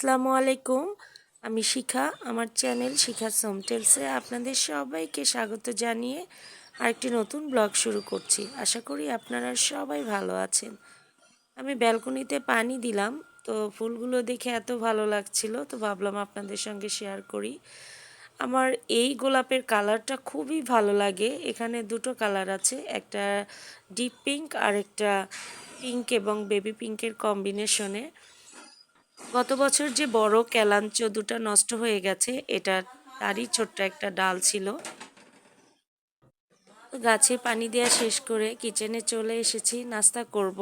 আসসালামু আলাইকুম। আমি শিখা, আমার চ্যানেল শিখা সোমটেলসে আপনাদের সবাইকে স্বাগত জানিয়ে আরেকটি নতুন ব্লগ শুরু করছি। আশা করি আপনারা সবাই ভালো আছেন। আমি ব্যালকনিতে পানি দিলাম, তো ফুলগুলো দেখে এত ভালো লাগছিল, তো ভাবলাম আপনাদের সঙ্গে শেয়ার করি। আমার এই গোলাপের কালারটা খুবই ভালো লাগে। এখানে দুটো কালার আছে, একটা ডিপ পিঙ্ক আর একটা পিঙ্ক এবং বেবি পিঙ্কের কম্বিনেশনে। গত বছর যে বড় ক্যালাঞ্চ দুটা নষ্ট হয়ে গেছে, এটা তারই ছোট্ট একটা ডাল ছিল। গাছে পানি দেওয়া শেষ করে কিচেনে চলে এসেছি, নাস্তা করব।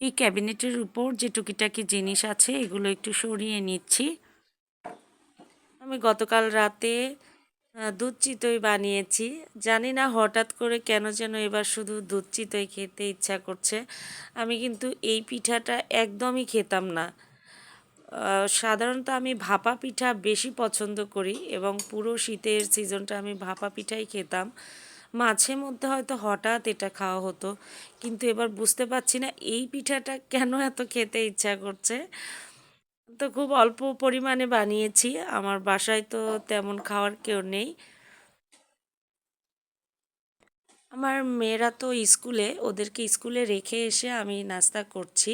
এই ক্যাবিনেটের উপর যে টুকিটাকি জিনিস আছে, এগুলো একটু সরিয়ে নিচ্ছি। আমি গতকাল রাতে দুধ চিতই বানিয়েছি। জানি না হঠাৎ করে কেন যেন এবার শুধু দুধ চিতই খেতে ইচ্ছা করছে। আমি কিন্তু এই পিঠাটা একদমই খেতাম না। সাধারণত আমি ভাপা পিঠা বেশি পছন্দ করি এবং পুরো শীতের সিজনটা আমি ভাপা পিঠাই খেতাম। মাঝে মধ্যে হয়তো হঠাৎ এটা খাওয়া হতো, কিন্তু এবার বুঝতে পারছি না এই পিঠাটা কেন এত খেতে ইচ্ছা করছে। তো খুব অল্প পরিমাণে বানিয়েছি। আমার বাসায় তো তেমন খাওয়ার কেউ নেই। আমার মেয়েরা তো স্কুলে, ওদেরকে স্কুলে রেখে এসে আমি নাস্তা করছি।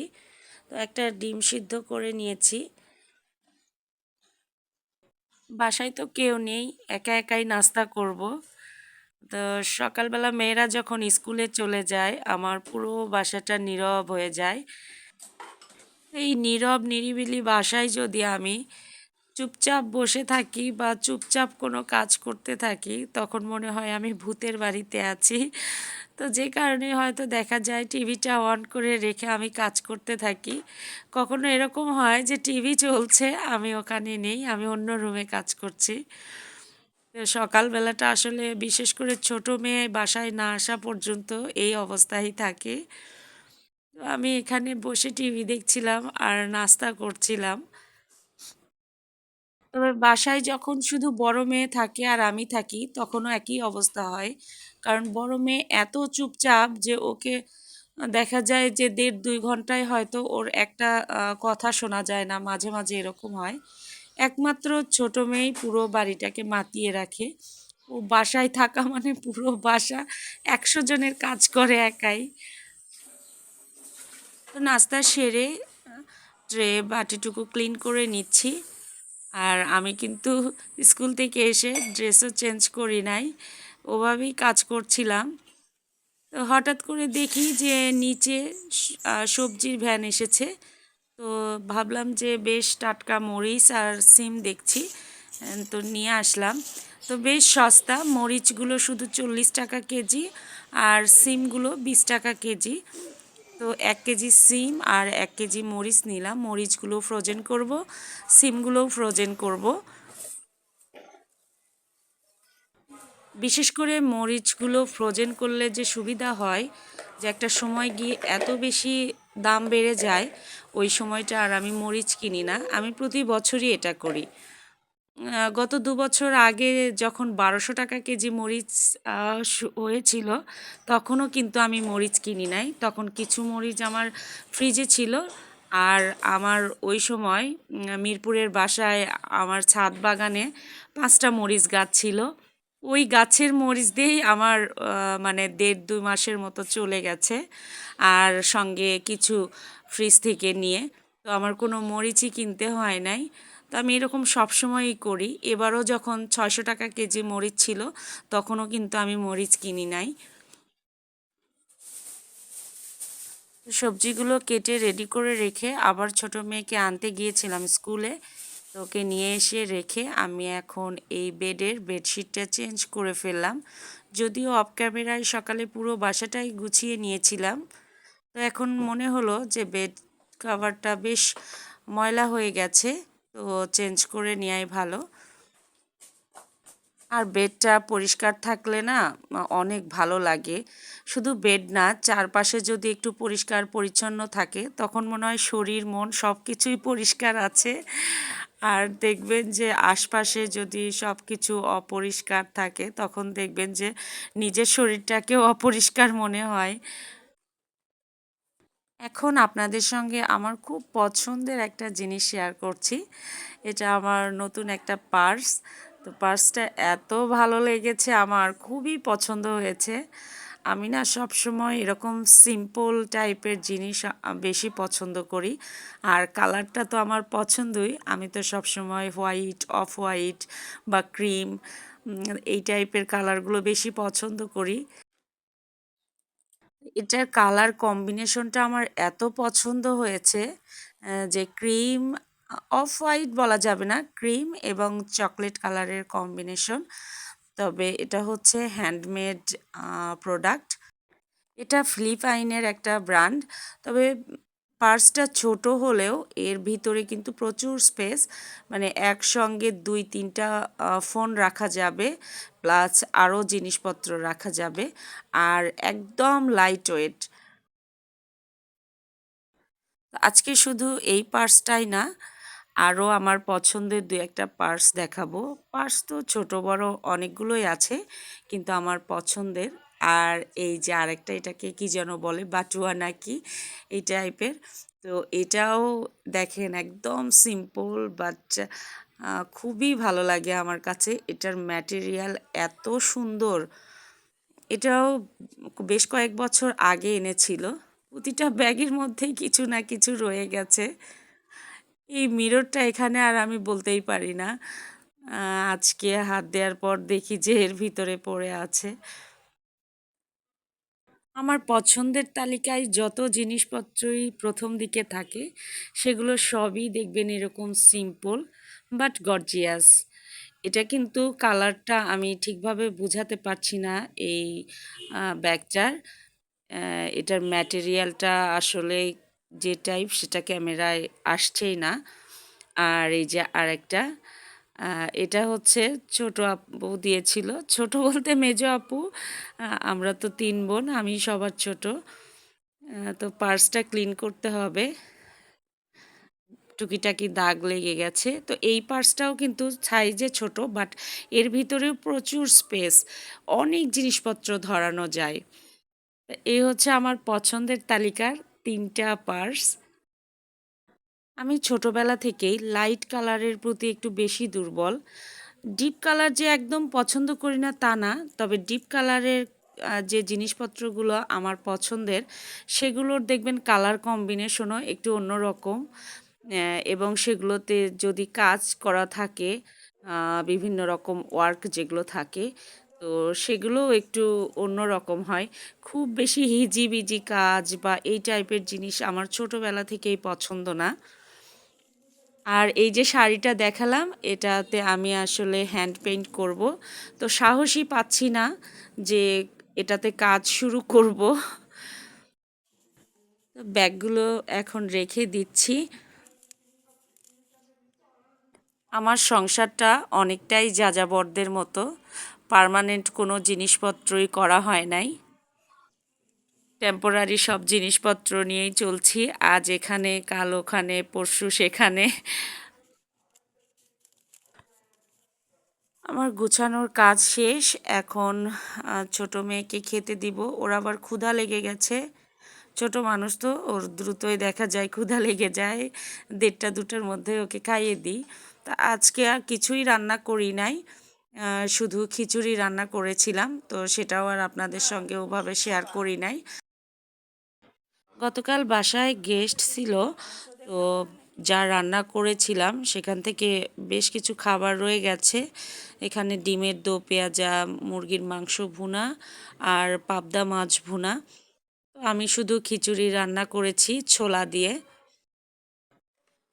তো একটা ডিম সিদ্ধ করে নিয়েছি। বাসায় তো কেউ নেই, একা একাই নাস্তা করব। তো সকালবেলা মেয়েরা যখন স্কুলে চলে যায়, আমার পুরো বাসাটা নীরব হয়ে যায়। এই নীরব, নিরিবিলি বাসায় যদি আমি চুপচাপ বসে থাকি বা চুপচাপ কোনো কাজ করতে থাকি, তখন মনে হয় আমি ভূতের বাড়িতে আছি। তো যে কারণে হয়তো দেখা যায় টিভিটা অন করে রেখে আমি কাজ করতে থাকি। কখনো এরকম হয় যে টিভি চলছে, আমি ওখানে নেই, আমি অন্য রুমে কাজ করছি। সকালবেলাটা আসলে বিশেষ করে ছোট মেয়ে বাসায় না আসা পর্যন্ত এই অবস্থায় থাকে। আমি এখানে বসে টিভি দেখছিলাম আর নাস্তা করছিলাম। তবে বাসায় যখন শুধু বড় মেয়ে থাকে আর আমি থাকি, তখনও একই অবস্থা হয়। কারণ বড় মেয়ে এত চুপচাপ যে ওকে দেখা যায় যে দেড় দুই ঘন্টায় হয়তো ওর একটা কথা শোনা যায় না, মাঝে মাঝে এরকম হয়। একমাত্র ছোট মেয়েই পুরো বাড়িটাকে মাতিয়ে রাখে। ও বাসায় থাকা মানে পুরো বাসা একশো জনের কাজ করে একাই। তো নাস্তা সেরে ট্রে বাটিটুকু ক্লিন করে নিচ্ছি। আর আমি কিন্তু স্কুল থেকে এসে ড্রেসও চেঞ্জ করি নাই, ওভাবেই কাজ করছিলাম। তো হঠাৎ করে দেখি যে নিচে সবজির ভ্যান এসেছে। তো ভাবলাম যে বেশ টাটকা মরিচ আর সিম দেখছি তো নিয়ে আসলাম। তো বেশ সস্তা, মরিচগুলো শুধু চল্লিশ টাকা কেজি আর সিমগুলো বিশ টাকা কেজি। তো এক কেজি সিম আর এক কেজি মরিচ নিলাম। মরিচগুলো ফ্রোজেন করব, সিমগুলোও ফ্রোজেন করব। বিশেষ করে মরিচগুলো ফ্রোজেন করলে যে সুবিধা হয়, যে একটা সময় গিয়ে এত বেশি দাম বেড়ে যায়, ওই সময়টা আর আমি মরিচ কিনি না। আমি প্রতি বছরই এটা করি। গত দু বছর আগে যখন বারোশো টাকা কেজি মরিচ হয়েছিল, তখনও কিন্তু আমি মরিচ কিনি নাই। তখন কিছু মরিচ আমার ফ্রিজে ছিল আর আমার ওই সময় মিরপুরের বাসায় আমার ছাদ বাগানে পাঁচটা মরিচ গাছ ছিল। ওই গাছের মরিচ দিয়েই আমার মানে দেড় দুই মাসের মতো চলে গেছে আর সঙ্গে কিছু ফ্রিজ থেকে নিয়ে। তো আমার কোনো মরিচই কিনতে হয় নাই। তো আমি এরকম সবসময়ই করি। এবারও যখন ছয়শো টাকা কেজি মরিচ ছিল, তখনও কিন্তু আমি মরিচ কিনি নাই। সবজিগুলো কেটে রেডি করে রেখে আবার ছোট মেয়েকে আনতে গিয়েছিলাম স্কুলে। তো ওকে নিয়ে এসে রেখে আমি এখন এই বেডের বেডশিটটা চেঞ্জ করে ফেললাম। যদিও অফ ক্যামেরায় সকালে পুরো বাসাটাই গুছিয়ে নিয়েছিলাম। তো এখন মনে হলো যে বেড কাভারটা বেশ ময়লা হয়ে গেছে। তো চেঞ্জ করে নেওয়াই ভালো। আর বেডটা পরিষ্কার থাকলে না অনেক ভালো লাগে। শুধু বেড না, চারপাশে যদি একটু পরিষ্কার পরিচ্ছন্ন থাকে, তখন মনে হয় শরীর, মন সব কিছুই পরিষ্কার আছে। আর দেখবেন যে আশপাশে যদি সব কিছু অপরিষ্কার থাকে, তখন দেখবেন যে নিজের শরীরটাকেও অপরিষ্কার মনে হয়। এখন আপনাদের সঙ্গে আমার খুব পছন্দের একটা জিনিস শেয়ার করছি। এটা আমার নতুন একটা পার্স তো পার্সটা এত ভালো লেগেছে, আমার খুবই পছন্দ হয়েছে। আমি না সব সময় এরকম সিম্পল টাইপের জিনিস বেশি পছন্দ করি। আর কালারটা তো আমার পছন্দই। আমি তো সব সময় হোয়াইট অফ হোয়াইট বা ক্রিম এই টাইপের কালারগুলো বেশি পছন্দ করি। এটার কালার কম্বিনেশনটা আমার এত পছন্দ হয়েছে যে ক্রিম অফ হোয়াইট বলা যাবে না ক্রিম এবং চকলেট কালারের কম্বিনেশন তবে এটা হচ্ছে হ্যান্ডমেড প্রোডাক্ট এটা ফিলিপাইনের একটা ব্র্যান্ড তবে পার্সটা ছোট হলেও এর ভিতরে কিন্তু প্রচুর স্পেস। মানে একসঙ্গে দুই, তিনটা ফোন রাখা যাবে, প্লাস আরও জিনিসপত্র রাখা যাবে, আর একদম লাইট ওয়েট আজকে শুধু এই পার্সটাই না, আরও আমার পছন্দের দু একটা পার্স দেখাবো। পার্স তো ছোট, বড় অনেকগুলোই আছে, কিন্তু আমার পছন্দের আর এই যে আরেকটা এটাকে কি যেন বলে, বাটুয়া নাকি, এই টাইপের। তো এটাও দেখেন একদম সিম্পল বাট খুবই ভালো লাগে আমার কাছে। এটার ম্যাটেরিয়াল এত সুন্দর। এটাও বেশ কয়েক বছর আগে এনেছিল। প্রতিটা ব্যাগের মধ্যেই কিছু না কিছু রয়ে গেছে। এই মিররটা এখানে আর আমি বলতেই পারি না। আজকে হাত দেওয়ার পর দেখি যে এর ভিতরে পড়ে আছে। আমার পছন্দের তালিকায় যত জিনিসপত্রই প্রথম দিকে থাকে, সেগুলো সবই দেখবেন এরকম সিম্পল বাট গর্জিয়াস এটা কিন্তু কালারটা আমি ঠিকভাবে বুঝাতে পারছি না এই ব্যাগটার। এটার ম্যাটেরিয়ালটা আসলে যে টাইপ সেটা ক্যামেরায় আসছেই না। আর এই যে আরেকটা এটা হচ্ছে ছোট আপু দিয়েছিল। ছোট বলতে মেজো আপু আমরা তো তিন বোন, আমি সবার ছোট। তো পার্সটা ক্লিন করতে হবে। টুকিটাকি দাগ লেগে গেছে। তো এই পার্সটাও কিন্তু সাইজে ছোট, বাট এর ভিতরেও প্রচুর স্পেস, অনেক জিনিসপত্র ধরানো যায়। এই হচ্ছে আমার পছন্দের তালিকার তিনটা পার্স। আমি ছোটবেলা থেকেই লাইট কালারের প্রতি একটু বেশি দুর্বল। ডিপ কালার যে একদম পছন্দ করি না তা না, তবে ডিপ কালারের যে জিনিসপত্রগুলো আমার পছন্দের, সেগুলোর দেখবেন কালার কম্বিনেশনও একটু অন্যরকম এবং সেগুলোতে যদি কাজ করা থাকে বিভিন্ন রকম ওয়ার্ক যেগুলো থাকে, তো সেগুলোও একটু অন্য রকম হয়। খুব বেশি হিজিবিজি কাজ বা এই টাইপের জিনিস আমার ছোটোবেলা থেকেই পছন্দ না। আর এই যে শাড়িটা দেখালাম, এটাতে আমি আসলে হ্যান্ড পেইন্ট করব। তো সাহসই পাচ্ছি না যে এটাতে কাজ শুরু করব। ব্যাগগুলো এখন রেখে দিচ্ছি। আমার সংসারটা অনেকটাই যাযাবরদের মতো। পারমানেন্ট কোনো জিনিসপত্রই করা হয় নাই। টেম্পোরারি সব জিনিসপত্র নিয়েই চলছি। আজ এখানে, কাল ওখানে, পরশু সেখানে। আমার গুছানোর কাজ শেষ। এখন ছোট মেয়েকে খেতে দিব। ওর আবার ক্ষুধা লেগে গেছে। ছোট মানুষ তো, ওর দ্রুতই দেখা যায় ক্ষুধা লেগে যায়। দেড়টা দুটার মধ্যে ওকে খাইয়ে দিই। তা আজকে আর কিছুই রান্না করি নাই। শুধু খিচুড়ি রান্না করেছিলাম। তো সেটাও আর আপনাদের সঙ্গে ওভাবে শেয়ার করি নাই। গতকাল বাসায় গেস্ট ছিল, তো যা রান্না করেছিলাম সেখান থেকে বেশ কিছু খাবার রয়ে গেছে। এখানে ডিমের দো, পেঁয়াজা, মুরগির মাংস ভুনা আর পাবদা মাছ ভুনা। আমি শুধু খিচুড়ি রান্না করেছি ছোলা দিয়ে।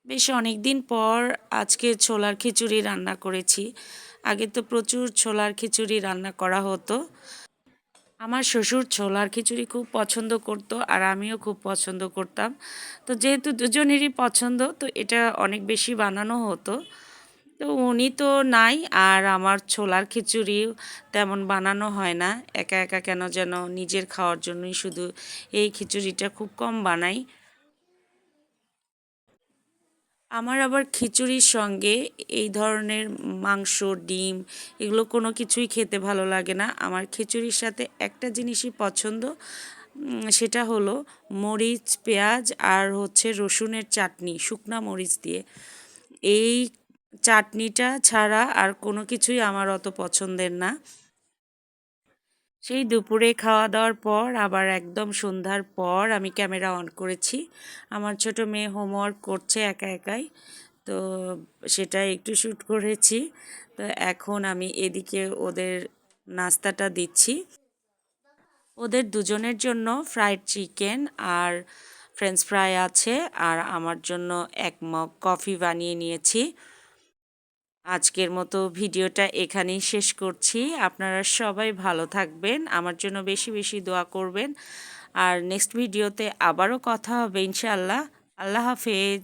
বেশ অনেক দিন পর আজকে ছোলার খিচুড়ি রান্না করেছি। আগে তো প্রচুর ছোলার খিচুড়ি রান্না করা হতো। আমার শ্বশুর ছোলার খিচুড়ি খুব পছন্দ করত আর আমিও খুব পছন্দ করতাম। তো যেহেতু দুজনেরই পছন্দ, তো এটা অনেক বেশি বানানো হতো। তো উনি তো নাই আর আমার ছোলার খিচুড়ি তেমন বানানো হয় না। একা একা কেন যেন নিজের খাওয়ার জন্যই শুধু এই খিচুড়িটা খুব কম বানাই। আমার আবার খিচুড়ির সঙ্গে এই ধরনের মাংস, ডিম এগুলো কোনো কিছুই খেতে ভালো লাগে না। আমার খিচুড়ির সাথে একটা জিনিসই পছন্দ সেটা হলো মরিচ, পেঁয়াজ আর হচ্ছে রসুনের চাটনি, শুকনা মরিচ দিয়ে। এই চাটনিটা ছাড়া আর কোনো কিছুই আমার অত পছন্দের না। সেই দুপুরে খাওয়া দাওয়ার পর, আবার একদম সন্ধ্যার পর আমি ক্যামেরা অন করেছি। আমার ছোট মেয়ে হোমওয়ার্ক করছে একা একাই, তো সেটা একটু শ্যুট করেছি। তো এখন আমি এদিকে ওদের নাস্তাটা দিচ্ছি। ওদের দুজনের জন্য ফ্রাইড চিকেন আর ফ্রেঞ্চ ফ্রাই আছে, আর আমার জন্য এক মগ কফি বানিয়ে নিয়েছি। আজকের মতো ভিডিওটা এখানেই শেষ করছি। আপনারা সবাই ভালো থাকবেন, আমার জন্য বেশি বেশি দোয়া করবেন। আর নেক্সট ভিডিওতে আবারও কথা হবে ইনশাআল্লাহ। আল্লাহ হাফেজ।